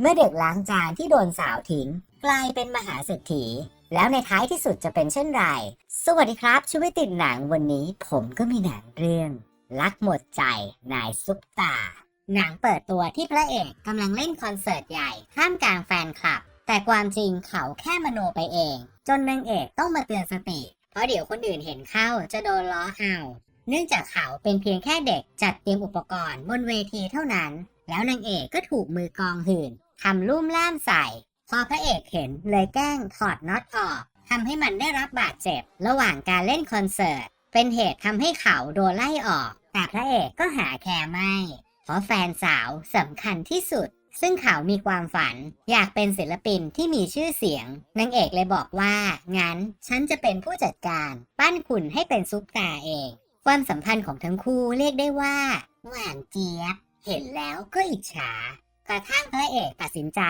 เมื่อเด็กล้างจานที่โดนสาวทิ้ง กลายเป็นมหาเศรษฐี แล้วในท้ายที่สุดจะเป็นเช่นไร สวัสดีครับชีวิตติดหนังวันนี้ผมก็มีหนังเรื่อง รักหมดใจนายซุปตา หนังเปิดตัวที่พระเอกกำลังเล่นคอนเสิร์ตใหญ่ท่ามกลางแฟนคลับ แต่ความจริงเขาแค่มโนไปเอง จนนางเอกต้องมาเตือนสติ เพราะเดี๋ยวคนอื่นเห็นเข้าจะโดนล้อเอาเนื่องจากเขาเป็นเพียงแค่เด็กจัดเตรียมอุปกรณ์บนเวทีเท่านั้น แล้วนางเอกก็ถูกมือกองหื่น ทำลุ่มล่ามใส่ พอพระเอกเห็นเลยแกล้งถอดน็อตออกทำให้มันได้รับบาดเจ็บ ระหว่างการเล่นคอนเสิร์ต เป็นเหตุทำให้เขาโดนไล่ออก แต่พระเอกก็หาแคร์ไม่ เพราะแฟนสาวสำคัญที่สุด ซึ่งเขามีความฝัน อยากเป็นศิลปินที่มีชื่อเสียงนางเอกเลยบอกว่า งั้นฉันจะเป็นผู้จัดการ ปั้นคุณให้เป็นซุปตาเอง ความสัมพันธ์ของทั้งคู่เรียกได้ว่าหวานเจี๊ยบ เห็นแล้วก็อิจฉา กระทั่งพระเอกตัดสินใจ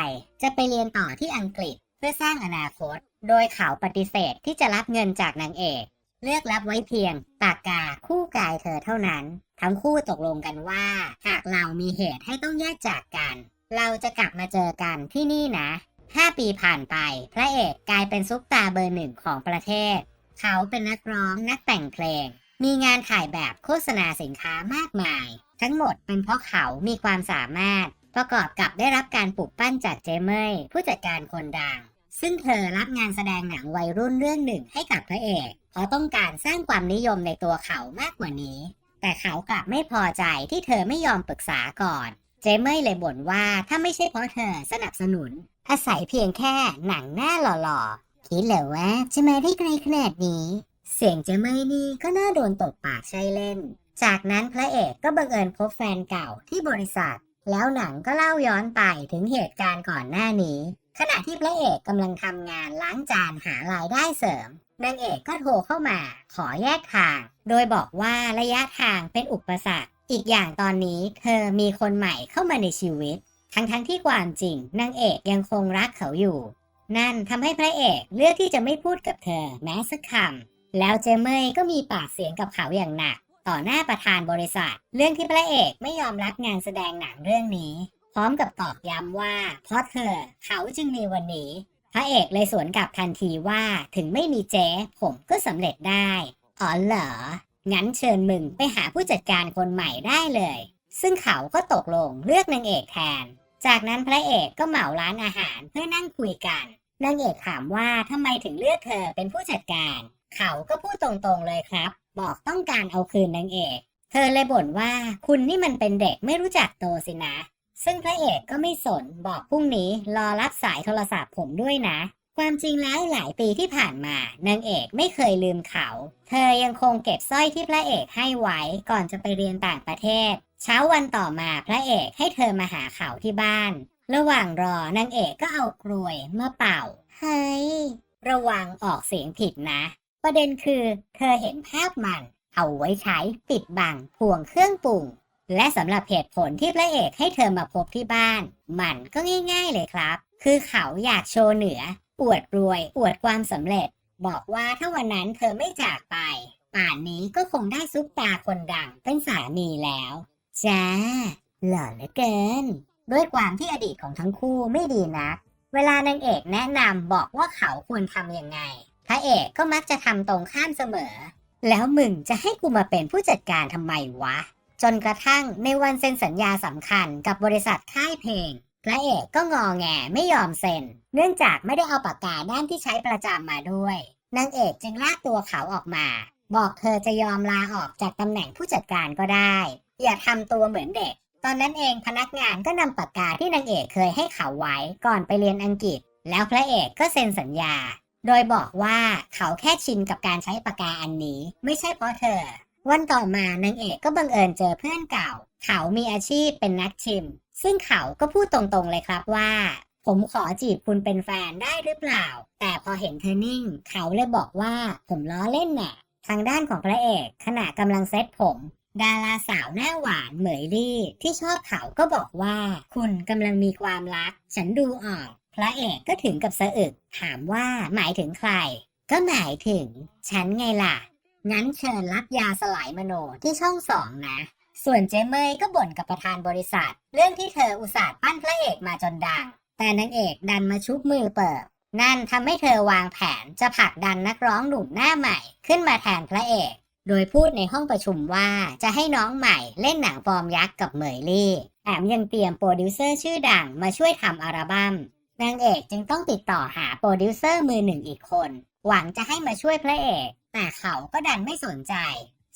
จะไปเรียนต่อที่อังกฤษเพื่อสร้างอนาคต โดยเขาปฏิเสธที่จะรับเงินจากนางเอก เลือกรับไว้เพียงปากกาคู่กายเธอเท่านั้น ทั้งคู่ตกลงกันว่า หากเรามีเหตุให้ต้องแยกจากกัน เราจะกลับมาเจอกันที่นี่นะ 5 ปีผ่านไป พระเอกกลายเป็นซุปตาเบอร์หนึ่งของประเทศ เขาเป็นนักร้องนักแต่งเพลง มีงานถ่ายแบบโฆษณาสินค้ามากมาย ทั้งหมดเป็นเพราะเขามีความสามารถ ประกอบกับได้รับการปลูกปั้นจากเจเมยผู้จัดการคนดัง ซึ่งเธอรับงานแสดงหนังวัยรุ่นเรื่องหนึ่งให้กับพระเอก เพราะต้องการสร้างความนิยมในตัวเขามากกว่านี้ แต่เขากลับไม่พอใจที่เธอไม่ยอมปรึกษาก่อน เจเมยเลยบ่นว่าถ้าไม่ใช่เพราะเธอสนับสนุน อาศัยเพียงแค่หนังหน้าหล่อๆคิดเหรอว่าจะมาได้ไกลขนาดนี้เสียงเจเมยนี่ก็น่าโดนตบปากใช่เล่น จากนั้นพระเอกก็บังเอิญพบแฟนเก่าที่บริษัท แล้วหนังก็เล่าย้อนไปถึงเหตุการณ์ก่อนหน้านี้ ขณะที่พระเอกกำลังทำงานล้างจานหารายได้เสริมนางเอกก็โทรเข้ามา ขอแยกทาง โดยบอกว่าระยะทางเป็นอุปสรรค อีกอย่างตอนนี้เธอมีคนใหม่เข้ามาในชีวิต ทั้งๆทที่ความจริงนางเอกยังคงรักเขาอยู่ นั่นทำให้พระเอกเลือกที่จะไม่พูดกับเธอแม้สักคำแล้วเจเมยก็มีปากเสียงกับเขาอย่างหนัก ต่อหน้าประธานบริษัท เรื่องที่พระเอกไม่ยอมรับงานแสดงหนังเรื่องนี้ พร้อมกับตอกย้ำว่า เพราะเธอเขาจึงมีวันนี้ พระเอกเลยสวนกลับทันทีว่าถึงไม่มีเจ๊ผมก็สำเร็จได้อ๋อเหรอ งั้นเชิญมึงไปหาผู้จัดการคนใหม่ได้เลย ซึ่งเขาก็ตกลงเลือกนางเอกแทน จากนั้นพระเอกก็เหมาร้านอาหารเพื่อนั่งคุยกันนางเอกถามว่าทำไมถึงเลือกเธอเป็นผู้จัดการ เขาก็พูดตรงๆเลยครับ บอกต้องการเอาคืนนางเอก เธอเลยบ่นว่าคุณนี่มันเป็นเด็กไม่รู้จักโตสินะ ซึ่งพระเอกก็ไม่สนบอกพรุ่งนี้รอรับสายโทรศัพท์ผมด้วยนะ ความจริงแล้วหลายปีที่ผ่านมานางเอกไม่เคยลืมเขา เธอยังคงเก็บสร้อยที่พระเอกให้ไว้ก่อนจะไปเรียนต่างประเทศ เช้าวันต่อมาพระเอกให้เธอมาหาเขาที่บ้าน ระหว่างรอนางเอกก็เอากลวยมาเป่า เฮ้ยระวังออกเสียงผิดนะ ประเด็นคือเธอเห็นภาพมัน เอาไว้ใช้ปิดบังพวงเครื่องปรุง และสำหรับเหตุผลที่พระเอกให้เธอมาพบที่บ้าน มันก็ง่าย ๆเลยครับ คือเขาอยากโชว์เหนือ อวดรวย อวดความสำเร็จ บอกว่าถ้าวันนั้นเธอไม่จากไป ป่านนี้ก็คงได้ซุปตาคนดังเป็นสามีแล้วจ้าหล่อเหลือเกิน ด้วยความที่อดีตของทั้งคู่ไม่ดีนัก เวลานางเอกแนะนำบอกว่าเขาควรทำยังไง พระเอกก็มักจะทำตรงข้ามเสมอ แล้วมึงจะให้กูมาเป็นผู้จัดการทำไมวะ จนกระทั่งในวันเซ็นสัญญาสำคัญกับบริษัทค่ายเพลง พระเอกก็งอแงไม่ยอมเซ็น เนื่องจากไม่ได้เอาปากกาด้านที่ใช้ประจำมาด้วย นางเอกจึงลากตัวเขาออกมา บอกเธอจะยอมลาออกจากตำแหน่งผู้จัดการก็ได้ อย่าทำตัวเหมือนเด็ก ตอนนั้นเองพนักงานก็นำปากกาที่นางเอกเคยให้เขาไว้ก่อนไปเรียนอังกฤษ แล้วพระเอกก็เซ็นสัญญา โดยบอกว่าเขาแค่ชินกับการใช้ปากกาอันนี้ ไม่ใช่เพราะเธอ วันต่อมานางเอกก็บังเอิญเจอเพื่อนเก่า เขามีอาชีพเป็นนักชิม ซึ่งเขาก็พูดตรงๆเลยครับว่า ผมขอจีบคุณเป็นแฟนได้หรือเปล่า แต่พอเห็นเธอนิ่ง เขาเลยบอกว่าผมล้อเล่นน่ะ ทางด้านของพระเอกขณะกำลังเซ็ตผมดาราสาวหน้าหวานเหมยลี่ที่ชอบเขาก็บอกว่า คุณกำลังมีความรัก ฉันดูออก พระเอกก็ถึงกับสะอึกถามว่าหมายถึงใคร ก็หมายถึง ฉันไงล่ะ งั้นเชิญรับยาสลายมโนที่ช่องสองนะ ส่วนเจเมยก็บ่นกับประธานบริษัท เรื่องที่เธออุตส่าห์ปั้นพระเอกมาจนดัง แต่นางเอกดันมาชุบมือเปิดนั่นทำให้เธอวางแผนจะผลักดันนักร้องหนุ่มหน้าใหม่ ขึ้นมาแทนพระเอก โดยพูดในห้องประชุมว่าจะให้น้องใหม่เล่นหนังฟอร์มยักษ์กับเหมยลี่แถมยังเตรียมโปรดิวเซอร์ชื่อดังมาช่วยทำอัลบั้ม นางเอกจึงต้องติดต่อหาโปรดิวเซอร์มือหนึ่งอีกคน หวังจะให้มาช่วยพระเอก แต่เขาก็ดันไม่สนใจ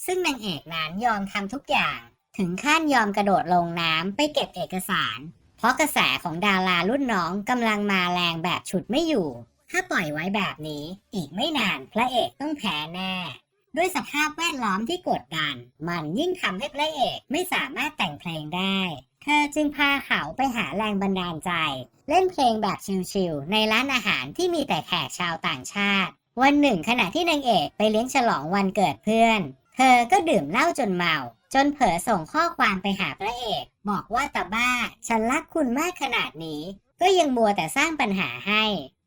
ซึ่งนางเอกนั้นยอมทำทุกอย่าง ถึงขั้นยอมกระโดดลงน้ำไปเก็บเอกสาร เพราะกระแสของดารารุ่นน้องกำลังมาแรงแบบฉุดไม่อยู่ ถ้าปล่อยไว้แบบนี้ อีกไม่นานพระเอกต้องแพ้แน่ด้วยสภาพแวดล้อมที่กดดัน มันยิ่งทำให้พระเอกไม่สามารถแต่งเพลงได้ เธอจึงพาเขาไปหาแรงบันดาลใจ เล่นเพลงแบบชิลๆในร้านอาหารที่มีแต่แขกชาวต่างชาติ วันหนึ่งขณะที่นางเอกไปเลี้ยงฉลองวันเกิดเพื่อน เธอก็ดื่มเหล้าจนเมา จนเผลอส่งข้อความไปหาพระเอก บอกว่าตาบ้า ฉันรักคุณมากขนาดนี้ ก็ยังมัวแต่สร้างปัญหาให้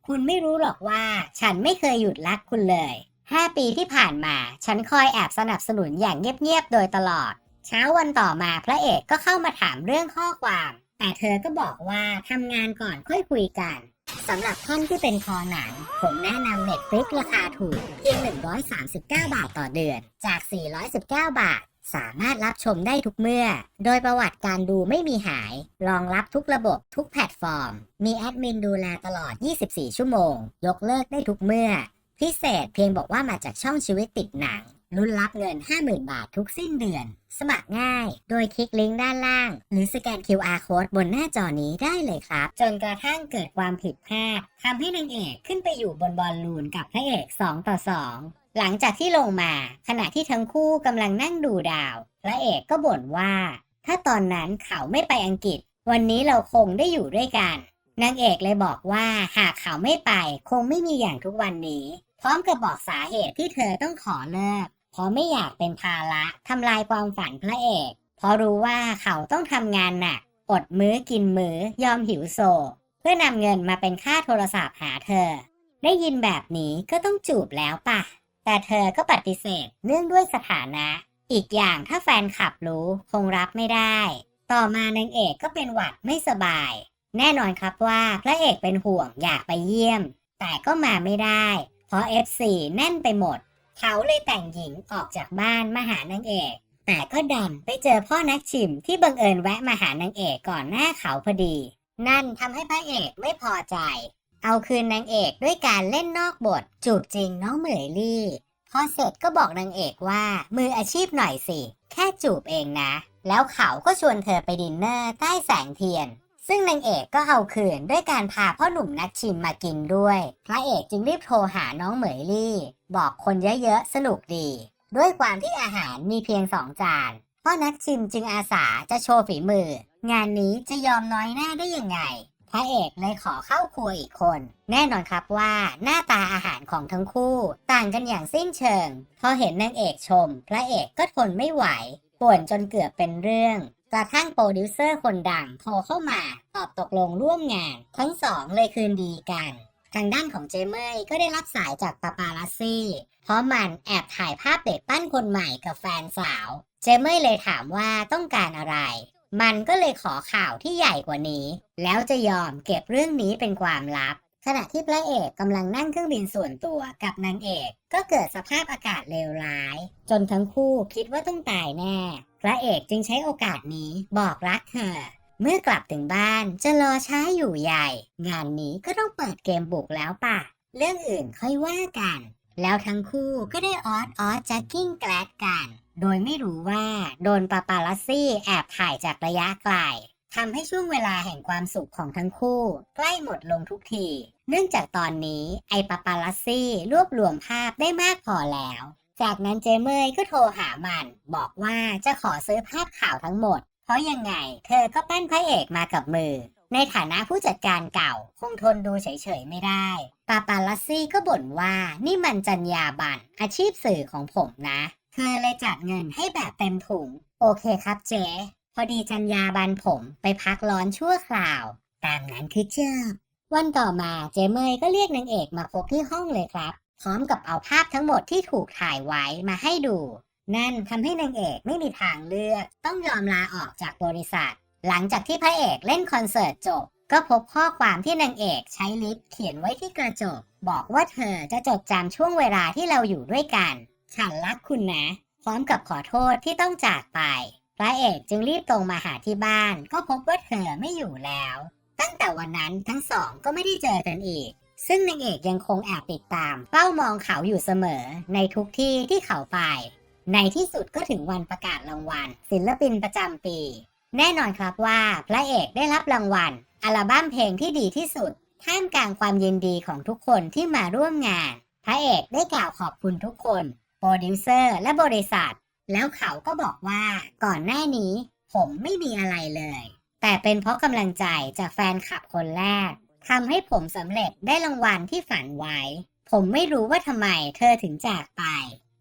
คุณไม่รู้หรอกว่าฉันไม่เคยหยุดรักคุณเลยห้าปีที่ผ่านมา ฉันคอยแอบสนับสนุนอย่างเงียบๆโดยตลอด เช้าวันต่อมาพระเอกก็เข้ามาถามเรื่องข้อความ แต่เธอก็บอกว่าทำงานก่อนค่อยคุยกันสำหรับท่านที่เป็นคอหนัง ผมแนะนำ Netflix ราคาถูกเพียง 139 บาทต่อเดือน จาก 419 บาท สามารถรับชมได้ทุกเมื่อ โดยประวัติการดูไม่มีหาย รองรับทุกระบบทุกแพลตฟอร์ม มีแอดมินดูแลตลอด 24 ชั่วโมง ยกเลิกได้ทุกเมื่อ พิเศษเพียงบอกว่ามาจากช่องชีวิตติดหนัง รุ่นรับเงิน 50,000 บาททุกสิ้นเดือน สมัครง่าย โดยคลิกลิงก์ด้านล่าง หรือสแกน QR code บนหน้าจอนี้ได้เลยครับ จนกระทั่งเกิดความผิดพลาดทำให้นางเอกขึ้นไปอยู่บนบอลลูนกับพระเอก 2 ต่อ 2 หลังจากที่ลงมา ขณะที่ทั้งคู่กำลังนั่งดูดาว พระเอกก็บ่นว่า ถ้าตอนนั้นเขาไม่ไปอังกฤษ วันนี้เราคงได้อยู่ด้วยกันนางเอกเลยบอกว่าหากเขาไม่ไปคงไม่มีอย่างทุกวันนี้ พร้อมกับบอกสาเหตุที่เธอต้องขอเลิก เพราะไม่อยากเป็นภาระทำลายความฝันพระเอก เพราะรู้ว่าเขาต้องทำงานหนัก อดมื้อกินมื้อยอมหิวโซ เพื่อนำเงินมาเป็นค่าโทรศัพท์หาเธอ ได้ยินแบบนี้ก็ต้องจูบแล้วปะ แต่เธอก็ปฏิเสธเนื่องด้วยสถานะ อีกอย่างถ้าแฟนขับรู้คงรับไม่ได้ ต่อมานางเอกก็เป็นหวัดไม่สบาย แน่นอนครับว่าพระเอกเป็นห่วงอยากไปเยี่ยม แต่ก็มาไม่ได้ เพราะ F4 แน่นไปหมด เขาเลยแต่งหญิงออกจากบ้านมาหานางเอก แต่ก็ดันไปเจอพ่อนักชิมที่บังเอิญแวะมาหานางเอกก่อนหน้าเขาพอดี นั่นทำให้พระเอกไม่พอใจ เอาคืนนางเอกด้วยการเล่นนอกบท จูบจริงน้องเหมยลี่พอเสร็จก็บอกนางเอกว่ามืออาชีพหน่อยสิ แค่จูบเองนะ แล้วเขาก็ชวนเธอไปดินเนอร์ใต้แสงเทียน ซึ่งนางเอกก็เอาคืนด้วยการพาพ่อหนุ่มนักชิมมากินด้วย พระเอกจึงรีบโทรหาน้องเหมยลี่ บอกคนเยอะๆ สนุกดี ด้วยความที่อาหารมีเพียงสองจานพ่อนักชิมจึงอาสาจะโชว์ฝีมือ งานนี้จะยอมน้อยหน้าได้ยังไง พระเอกเลยขอเข้าครัวอีกคน แน่นอนครับว่าหน้าตาอาหารของทั้งคู่ ต่างกันอย่างสิ้นเชิง พอเห็นนางเอกชม พระเอกก็ทนไม่ไหวป่วนจนเกือบเป็นเรื่อง กระทั่งโปรดิวเซอร์คนดังโทรเข้ามาตอบตกลงร่วมงาน ทั้งสองเลยคืนดีกัน ทางด้านของเจเมยก็ได้รับสายจากปาปาลัสซี่ เพราะมันแอบถ่ายภาพเด็กปั้นคนใหม่กับแฟนสาว เจเมยเลยถามว่าต้องการอะไร มันก็เลยขอข่าวที่ใหญ่กว่านี้ แล้วจะยอมเก็บเรื่องนี้เป็นความลับ ขณะที่พระเอกกำลังนั่งเครื่องบินส่วนตัวกับนางเอก ก็เกิดสภาพอากาศเลวร้าย จนทั้งคู่คิดว่าต้องตายแน่ พระเอกจึงใช้โอกาสนี้บอกรักเธอ เมื่อกลับถึงบ้านจะรอช้าอยู่ใหญ่ งานนี้ก็ต้องเปิดเกมบุกแล้วป่ะ เรื่องอื่นค่อยว่ากัน แล้วทั้งคู่ก็ได้ออดออดจ็คกิ้งแกลดกัน โดยไม่รู้ว่าโดนปาปาลัสซี่แอบถ่ายจากระยะไกล ทำให้ช่วงเวลาแห่งความสุขของทั้งคู่ ใกล้หมดลงทุกที เนื่องจากตอนนี้ไอปาปาลัสซี่รวบรวมภาพได้มากพอแล้ว จากนั้นเจเมยก็โทรหามัน บอกว่าจะขอซื้อภาพข่าวทั้งหมด เพราะยังไงเธอก็ปั้นพระเอกมากับมือ ในฐานะผู้จัดการเก่า คงทนดูเฉยๆไม่ได้ ปาปาลัสซี่ก็บ่นว่านี่มันจัญญาบันอาชีพสื่อของผมนะ เธอเลยจัดเงินให้แบบเต็มถุง โอเคครับเจ๊ พอดีจัญญาบันผมไปพักร้อนชั่วคราว ตามนั้นคือเจ้าวันต่อมาเจเมยก็เรียกนางเอกมาพบที่ห้องเลยครับ พร้อมกับเอาภาพทั้งหมดที่ถูกถ่ายไว้มาให้ดู นั่นทำให้นางเอกไม่มีทางเลือก ต้องยอมลาออกจากบริษัท หลังจากที่พระเอกเล่นคอนเสิร์ตจบ ก็พบข้อความที่นางเอกใช้ลิปเขียนไว้ที่กระจก บอกว่าเธอจะจดจำช่วงเวลาที่เราอยู่ด้วยกัน ฉันรักคุณนะ พร้อมกับขอโทษที่ต้องจากไป พระเอกจึงรีบตรงมาหาที่บ้าน ก็พบว่าเธอไม่อยู่แล้ว ตั้งแต่วันนั้นทั้งสองก็ไม่ได้เจอกันอีก ซึ่งนางเอกยังคงแอบติดตามเฝ้ามองเขาอยู่เสมอ ในทุกที่ที่เขาไป ในที่สุดก็ถึงวันประกาศรางวัล ศิลปินประจำปี แน่นอนครับว่าพระเอกได้รับรางวัล อัลบั้มเพลงที่ดีที่สุด ท่ามกลางความยินดีของทุกคนที่มาร่วมงาน พระเอกได้กล่าวขอบคุณทุกคน โปรดิวเซอร์และบริษัท แล้วเขาก็บอกว่าก่อนหน้านี้ ผมไม่มีอะไรเลย แต่เป็นเพราะกำลังใจจากแฟนคลับคนแรกทำให้ผมสำเร็จได้รางวัลที่ฝันไว้ ผมไม่รู้ว่าทำไมเธอถึงจากไป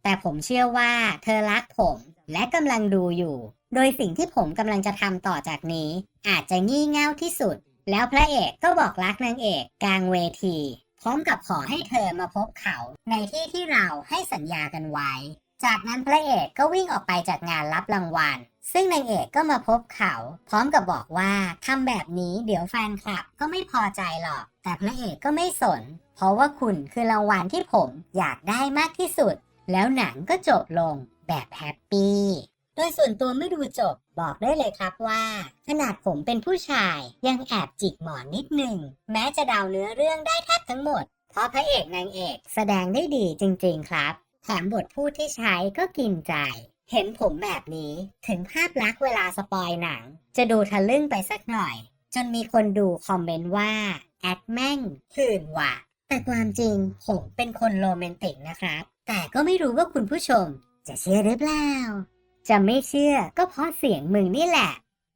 แต่ผมเชื่อว่าเธอรักผมและกำลังดูอยู่ โดยสิ่งที่ผมกำลังจะทำต่อจากนี้ อาจจะงี่เง่าที่สุด แล้วพระเอกก็บอกรักนางเอกกลางเวที พร้อมกับขอให้เธอมาพบเขาในที่ที่เราให้สัญญากันไว้ จากนั้นพระเอกก็วิ่งออกไปจากงานรับรางวัล ซึ่งนางเอกก็มาพบเขา พร้อมกับบอกว่าทำแบบนี้เดี๋ยวแฟนคลับก็ไม่พอใจหรอก แต่พระเอกก็ไม่สน เพราะว่าคุณคือรางวัลที่ผมอยากได้มากที่สุด แล้วหนังก็จบลงแบบแฮปปี้โดยส่วนตัวไม่ดูจบบอกได้เลยครับว่า ขนาดผมเป็นผู้ชายยังแอบจิกหมอนนิดหนึ่ง แม้จะเดาเนื้อเรื่องได้แทบทั้งหมด เพราะพระเอกนางเอกแสดงได้ดีจริง ๆ ครับ แถมบทพูดที่ใช้ก็กินใจ เห็นผมแบบนี้ถึงภาพลักษณ์เวลาสปอยหนัง จะดูทะลึ่งไปสักหน่อย จนมีคนดูคอมเมนต์ว่า แอดแม่งหื่นว่ะ แต่ความจริงผมเป็นคนโรแมนติกนะครับ แต่ก็ไม่รู้ว่าคุณผู้ชม จะเชื่อหรือเปล่า จะไม่เชื่อก็เพราะเสียงมึงนี่แหละ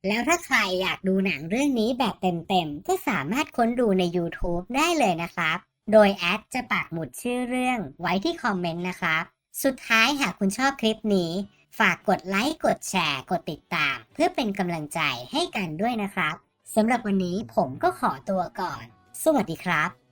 แล้วถ้าใครอยากดูหนังเรื่องนี้แบบเต็มๆก็สามารถค้นดูใน YouTube ได้เลยนะครับ โดยแอดจะปักหมุดชื่อเรื่องไว้ที่คอมเมนต์นะครับ สุดท้ายหากคุณชอบคลิปนี้ ฝากกดไลค์ กดแชร์ กดติดตาม เพื่อเป็นกำลังใจให้กันด้วยนะครับสำหรับวันนี้ผมก็ขอตัวก่อน สวัสดีครับ